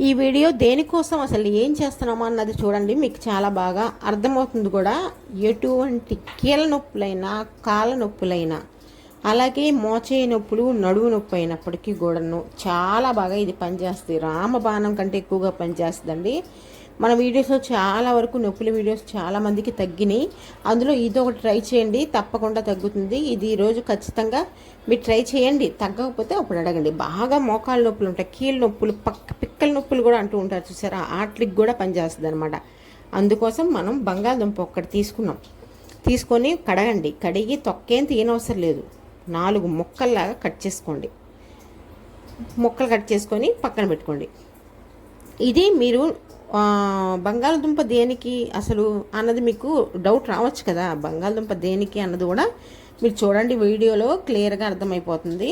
ఈ వీడియో దేనికోసం అసలు ఏం చేస్తున్నామో అన్నది చూడండి. మీకు చాలా బాగా అర్థమవుతుంది కూడా. ఎటువంటి కీళ్ళ నొప్పులైనా కాళ్ళ నొప్పులైనా అలాగే మోచే నొప్పులు నడువు నొప్పి అయినప్పటికీ కూడాను చాలా బాగా ఇది పనిచేస్తుంది. రామబాణం కంటే ఎక్కువగా పనిచేస్తుందండి. మన వీడియోస్లో చాలా వరకు నొప్పుల వీడియోస్ చాలా మందికి తగ్గినాయి. అందులో ఇది ఒకటి ట్రై చేయండి తప్పకుండా తగ్గుతుంది. ఇది ఈరోజు ఖచ్చితంగా మీరు ట్రై చేయండి తగ్గకపోతే అప్పుడు అడగండి. బాగా మోకాళ్ళ నొప్పులు ఉంటాయి కీళ్ళ నొప్పులు పక్క పిక్కల నొప్పులు కూడా అంటూ ఉంటారు చూసారా? ఆట్లకి కూడా పనిచేస్తుంది అనమాట అందుకోసం మనం బంగాళదుంప ఒక్కటి తీసుకున్నాం. తీసుకొని కడగండి. కడిగి తొక్కేం తీయనవసరం లేదు. నాలుగు ముక్కల్లాగా కట్ చేసుకోండి. ముక్కలు కట్ చేసుకొని పక్కన పెట్టుకోండి. ఇది మీరు బంగాళదుంప దేనికి అసలు అన్నది మీకు డౌట్ రావచ్చు కదా. బంగాళదుంప దేనికి అన్నది కూడా మీరు చూడండి వీడియోలో క్లియర్గా అర్థమైపోతుంది.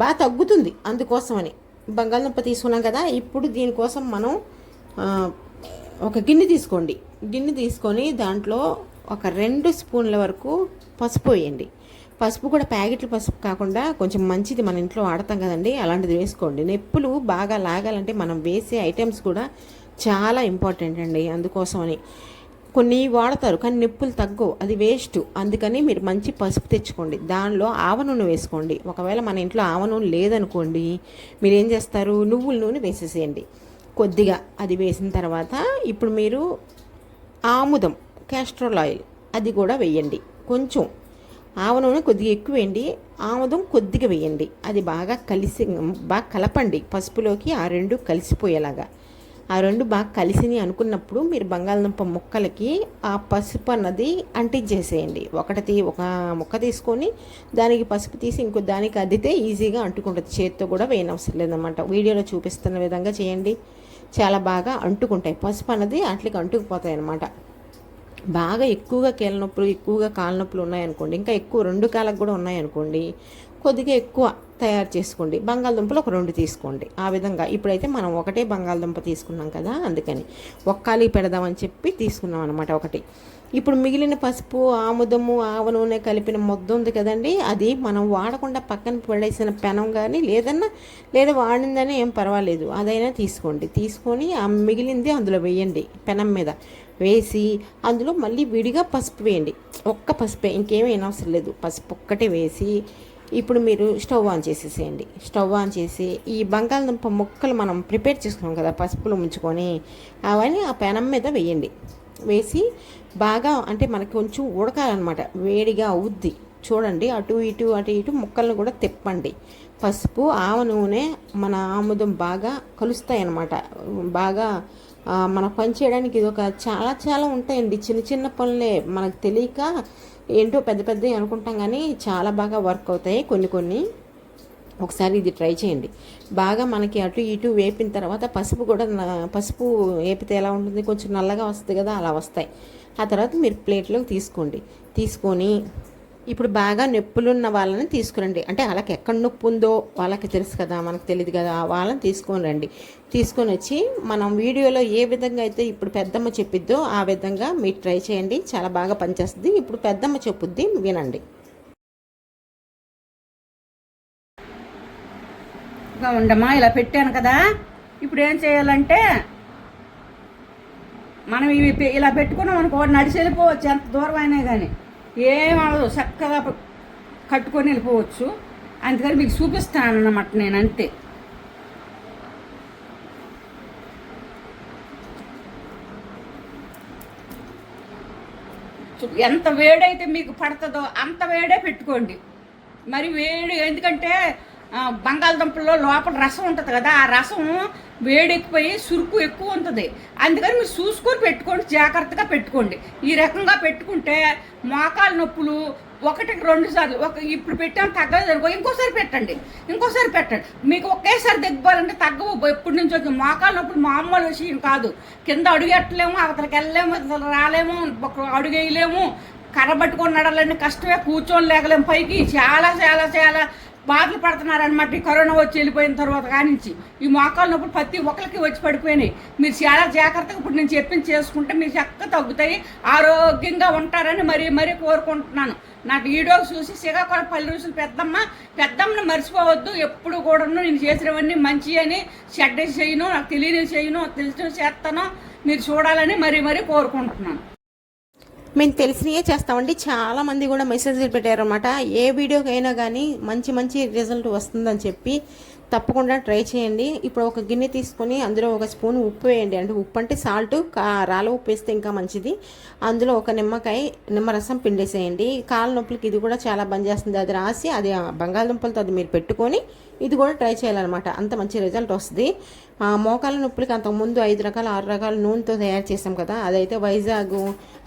బాగా తగ్గుతుంది అందుకోసమని. బంగాళదుంప తీసుకున్నాం కదా ఇప్పుడు దీనికోసం మనం ఒక గిన్నె తీసుకోండి. గిన్నె తీసుకొని దాంట్లో ఒక రెండు స్పూన్ల వరకు పసుపు వేయండి. పసుపు కూడా ప్యాకెట్లు పసుపు కాకుండా కొంచెం మంచిది మన ఇంట్లో వాడతాం కదండి అలాంటిది వేసుకోండి. నొప్పులు బాగా లాగాలంటే మనం వేసే ఐటమ్స్ కూడా చాలా ఇంపార్టెంట్ అండి అందుకోసమని. కొన్ని వాడతారు కానీ నొప్పులు తగ్గవు అది వేస్ట్. అందుకని మీరు మంచి పసుపు తెచ్చుకోండి. దానిలో ఆవ నూనె వేసుకోండి. ఒకవేళ మన ఇంట్లో ఆవ నూనె లేదనుకోండి మీరు ఏం చేస్తారు? నువ్వుల నూనె వేసేసేయండి. కొద్దిగా అది వేసిన తర్వాత ఇప్పుడు మీరు ఆముదం క్యాస్ట్రోల్ ఆయిల్ అది కూడా వేయండి. కొంచెం ఆవ నూనె కొద్దిగా ఎక్కువ వేయండి. ఆముదం కొద్దిగా వేయండి. అది బాగా కలిసి బాగా కలపండి. పసుపులోకి ఆ రెండు కలిసిపోయేలాగా. ఆ రెండు బాగా కలిసిని అనుకున్నప్పుడు మీరు బంగాళదుంప ముక్కలకి ఆ పసుపు అన్నది అంటించేసేయండి ఒకటి తీ- ఒక ముక్క తీసుకొని దానికి పసుపు తీసి ఇంకో దానికి అద్దితే ఈజీగా అంటుకుంటుంది. చేత్తో కూడా వేయనవసరం లేదన్నమాట వీడియోలో చూపిస్తున్న విధంగా చేయండి. చాలా బాగా అంటుకుంటాయి. పసుపు అన్నది అట్లకి అంటుకుపోతాయి అన్నమాట. బాగా ఎక్కువగా కీళ్ళ నొప్పులు ఎక్కువగా కాళ్ళ నొప్పులు ఉన్నాయనుకోండి ఇంకా ఎక్కువ రెండు కాళ్ళకు కూడా ఉన్నాయనుకోండి కొద్దిగా ఎక్కువ తయారు చేసుకోండి. బంగాళదుంపలు ఒక రెండు తీసుకోండి. ఆ విధంగా ఇప్పుడైతే మనం ఒకటే బంగాళదుంప తీసుకున్నాం కదా అందుకని ఒక్కాలి పెడదామని చెప్పి తీసుకున్నాం అనమాట ఒకటి. ఇప్పుడు మిగిలిన పసుపు ఆముదము ఆవ నూనె కలిపిన ముద్ద ఉంది కదండి అది మనం వాడకుండా పక్కన పడేసిన పెనం కానీ లేదన్నా లేదా వాడిందని ఏం పర్వాలేదు. అదైనా తీసుకోండి. తీసుకొని ఆ మిగిలింది అందులో వేయండి పెనం మీద. వేసి అందులో మళ్ళీ విడిగా పసుపు వేయండి. ఒక్క పసుపే ఇంకేమైనా అవసరం లేదు. పసుపు ఒక్కటే వేసి ఇప్పుడు మీరు స్టవ్ ఆన్ చేసేసేయండి. స్టవ్ ఆన్ చేసి ఈ బంగాళదుంప ముక్కలు మనం ప్రిపేర్ చేసుకున్నాం కదా పసుపులో ముంచుకొని అవన్నీ ఆ పెనం మీద వేయండి. వేసి బాగా అంటే మనకి కొంచెం ఉడకాలన్నమాట. వేడిగా అవుద్ది. చూడండి అటు ఇటు అటు ఇటు ముక్కలను కూడా తిప్పండి. పసుపు ఆవ నూనె మన ఆముదం బాగా కలుస్తాయి అన్నమాట బాగా మన పని చేయడానికి ఇది ఒక చాలా చాలా ఉంటాయండి. చిన్న చిన్న పనులే మనకు తెలియక ఏంటో పెద్ద పెద్దవి అనుకుంటాం కానీ చాలా బాగా వర్క్ అవుతాయి కొన్ని కొన్ని. ఒకసారి ఇది ట్రై చేయండి. బాగా మనకి అటు ఇటు వేపిన తర్వాత పసుపు కూడా పసుపు వేపితే ఎలా ఉంటుంది? కొంచెం నల్లగా వస్తుంది కదా అలా వస్తాయి. ఆ తర్వాత మీరు ప్లేట్లోకి తీసుకోండి. తీసుకొని ఇప్పుడు బాగా నొప్పులున్న వాళ్ళని తీసుకురండి. అంటే వాళ్ళకి ఎక్కడ నొప్పి ఉందో వాళ్ళకి తెలుసు కదా మనకు తెలియదు కదా వాళ్ళని తీసుకొని రండి. తీసుకొని వచ్చి మనం వీడియోలో ఏ విధంగా అయితే ఇప్పుడు పెద్దమ్మ చెప్పిద్దో ఆ విధంగా మీరు ట్రై చేయండి. చాలా బాగా పనిచేస్తుంది. ఇప్పుడు పెద్దమ్మ చెప్పుద్ది వినండి. ఉండమ్మా ఇలా పెట్టాను కదా. ఇప్పుడు ఏం చేయాలంటే మనం ఇవి ఇలా పెట్టుకున్నాం అనుకో నడిచి వెళ్ళిపోవచ్చు. ఎంత దూరం అయినా కానీ ఏం అవ్వదు చక్కగా కట్టుకొని వెళ్ళిపోవచ్చు. అందుకని మీకు చూపిస్తాను అన్నమాట నేను అంతే. ఎంత వేడైతే మీకు పడుతుందో అంత వేడే పెట్టుకోండి. మరి వేడి ఎందుకంటే బంగాళదుంపల్లో లోపల రసం ఉంటుంది కదా ఆ రసం వేడెక్కిపోయి సురుకు ఎక్కువ ఉంటుంది. అందుకని మీరు చూసుకొని పెట్టుకోండి జాగ్రత్తగా పెట్టుకోండి. ఈ రకంగా పెట్టుకుంటే మోకాలు నొప్పులు ఒకటికి రెండు సార్లు ఒక ఇప్పుడు పెట్టాం తగ్గలేదు అనుకో ఇంకోసారి పెట్టండి ఇంకోసారి పెట్టండి. మీకు ఒకేసారి తగ్గిపోవాలంటే తగ్గవు ఎప్పటి నుంచి వచ్చి మోకాలు నొప్పులు మామూలు విషయం కాదు. కింద అడుగెట్టలేము అవతలకి వెళ్ళలేము అసలు రాలేము ఒక అడుగు వేయలేము కర్ర పట్టుకొని నడాలంటే కష్టమే కూర్చొని లేగలేము పైకి. చాలా చాలా చాలా బాధలు పడుతున్నారనమాట ఈ కరోనా వచ్చి వెళ్ళిపోయిన తర్వాత కానించి. ఈ మోకాలు నొప్పులు ప్రతి ఒక్కరికి వచ్చి పడిపోయినాయి. మీరు చాలా జాగ్రత్తగా ఇప్పుడు నేను చెప్పింది చేసుకుంటే మీరు చక్కగా తగ్గుతాయి. ఆరోగ్యంగా ఉంటారని మరీ మరీ కోరుకుంటున్నాను. నా వీడియో చూసి శ్రీకాకుళం పల్లె రుసులు పెద్దమ్మ పెద్దమ్మని మర్చిపోవద్దు. ఎప్పుడు కూడా నేను చేసినవన్నీ మంచి అని చెడ్డ చేయను నాకు తెలియని చేయను తెలిసిన చేస్తాను మీరు చూడాలని మరీ మరీ కోరుకుంటున్నాను. మేము తెలిసినయే చేస్తామండి. చాలా మంది కూడా మెసేజ్లు పెట్టారనమాట ఏ వీడియోకైనా కానీ మంచి మంచి రిజల్ట్ వస్తుందని చెప్పి తప్పకుండా ట్రై చేయండి. ఇప్పుడు ఒక గిన్నె తీసుకొని అందులో ఒక స్పూన్ ఉప్పు వేయండి. అంటే ఉప్పు అంటే సాల్ట్ రాళ్ళ ఉప్పు వేస్తే ఇంకా మంచిది. అందులో ఒక నిమ్మకాయ నిమ్మరసం పిండేసేయండి. కాళ్ళ నొప్పులకి ఇది కూడా చాలా బంద్ చేస్తుంది అది రాసి అది బంగాళదుంపలతో అది మీరు పెట్టుకొని ఇది కూడా ట్రై చేయాలన్నమాట. అంత మంచి రిజల్ట్ వస్తుంది. ఆ మోకాల నొప్పులకి అంతకుముందు ఐదు రకాల ఆరు రకాల నూనెతో తయారు చేసాం కదా. అదైతే వైజాగ్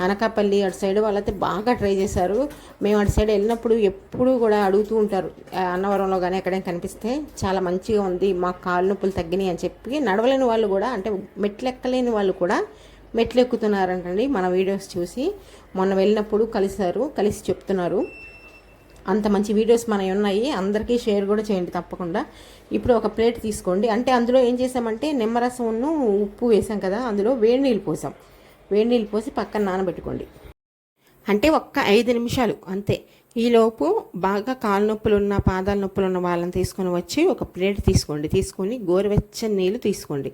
అనకాపల్లి అటు సైడ్ వాళ్ళైతే బాగా ట్రై చేశారు. మేము అటు సైడ్ వెళ్ళినప్పుడు ఎప్పుడూ కూడా అడుగుతూ ఉంటారు. అన్నవరంలో కానీ ఎక్కడైనా కనిపిస్తే చాలా మంచిగా ఉంది మా కాళ్ళు నొప్పులు తగ్గినాయి అని చెప్పి. నడవలేని వాళ్ళు కూడా అంటే మెట్లు ఎక్కలేని వాళ్ళు కూడా మెట్లు ఎక్కుతున్నారంటండి మన వీడియోస్ చూసి. మొన్న వెళ్ళినప్పుడు కలిశారు కలిసి చెప్తున్నారు. అంత మంచి వీడియోస్ మనవి ఉన్నాయి. అందరికీ షేర్ కూడా చేయండి తప్పకుండా. ఇప్పుడు ఒక ప్లేట్ తీసుకోండి. అంటే అందులో ఏం చేసామంటే నిమ్మరసంను ఉప్పు వేసాం కదా అందులో వేడి నీళ్ళు పోసాం. వేడి నీళ్ళు పోసి పక్కన నానబెట్టుకోండి. అంటే ఒక్క ఐదు నిమిషాలు అంతే. ఈలోపు బాగా కాలు నొప్పులు ఉన్న పాదాల నొప్పులు ఉన్న వాళ్ళని తీసుకొని వచ్చి ఒక ప్లేట్ తీసుకోండి. తీసుకొని గోరువెచ్చని నీళ్ళు తీసుకోండి.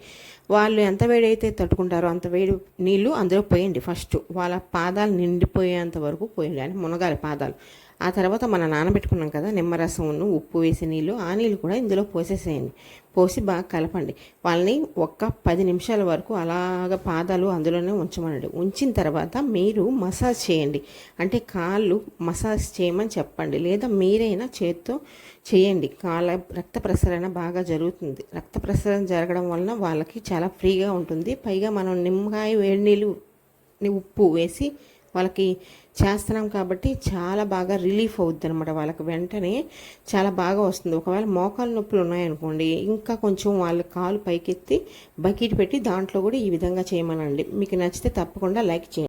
వాళ్ళు ఎంత వేడైతే తట్టుకుంటారో అంత వేడి నీళ్ళు అందులో పోయండి ఫస్ట్. వాళ్ళ పాదాలు నిండిపోయేంత వరకు పోయండి. అంటే మునగాలి పాదాలు. ఆ తర్వాత మనం నానబెట్టుకున్నాం కదా నిమ్మరసమును ఉప్పు వేసి నీళ్ళు ఆ నీళ్ళు కూడా ఇందులో పోసేసేయండి. పోసి బాగా కలపండి. వాళ్ళని ఒక్క పది నిమిషాల వరకు అలాగ పాదాలు అందులోనే ఉంచమనండి. ఉంచిన తర్వాత మీరు మసాజ్ చేయండి. అంటే కాళ్ళు మసాజ్ చేయమని చెప్పండి. లేదా మీరైనా చేత్తో చేయండి. కాళ్ళ రక్త ప్రసరణ బాగా జరుగుతుంది. రక్త ప్రసరణ జరగడం వలన వాళ్ళకి చాలా ఫ్రీగా ఉంటుంది. పైగా మనం నిమ్మకాయ వేడి నీళ్ళు ఉప్పు వేసి వాళ్ళకి చేస్తున్నాం కాబట్టి చాలా బాగా రిలీఫ్ అవుద్ది అనమాట వాళ్ళకి వెంటనే. చాలా బాగా వస్తుంది. ఒకవేళ మోకాలు నొప్పులు ఉన్నాయనుకోండి ఇంకా కొంచెం వాళ్ళ కాలు పైకెత్తి బకెట్ పెట్టి దాంట్లో కూడా ఈ విధంగా చేయమనండి. మీకు నచ్చితే తప్పకుండా లైక్ చేయండి.